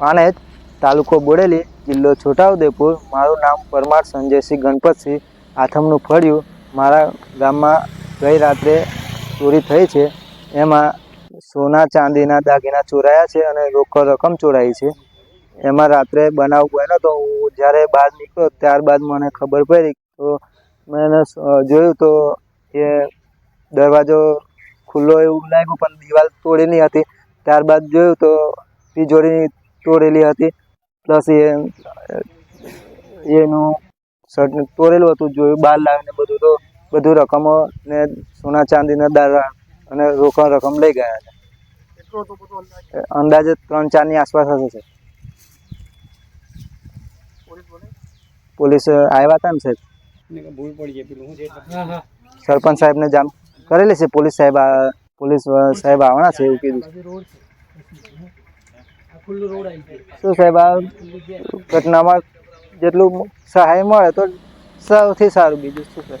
પાનેજ તાલુકો બોડેલી, જિલ્લો છોટાઉદેપુર. મારું નામ પરમાર સંજયસિંહ ગણપતસિંહ. આથમનું ફળ્યું. મારા ગામમાં ગઈ રાત્રે ચોરી થઈ છે. એમાં સોના ચાંદીના દાગીના ચોરાયા છે અને રોકડ રકમ ચોરાઈ છે. એમાં રાત્રે બનાવ બન્યો તો હું જ્યારે બહાર નીકળ્યો ત્યારબાદ મને ખબર પડી તો મેં જોયું તો એ દરવાજો ખુલ્લો એવું લાગ્યું પણ દિવાલ તોડેલી હતી. ત્યારબાદ જોયું તો તિજોરી તોડેલી હતી. પ્લસ એ એનું શર્ટ તોડેલું હતું જોયું બહાર લાવીને બધું તો બધું રકમો ને સોના ચાંદીના દારા અને રોકડ રકમ લઈ ગયા હતા. અંદાજે? ત્રણ ચારની આસપાસ હશે સર પોલીસ આવ્યા હતા ને સાહેબ? સરપંચ સાહેબને જાણ કરેલી છે પોલીસ સાહેબ આ- પોલીસ સાહેબ આવવાના છે એવું કીધું. શું સાહેબ આ ઘટનામાં જેટલું સહાય મળે તો સૌથી સારું બીજું શું સર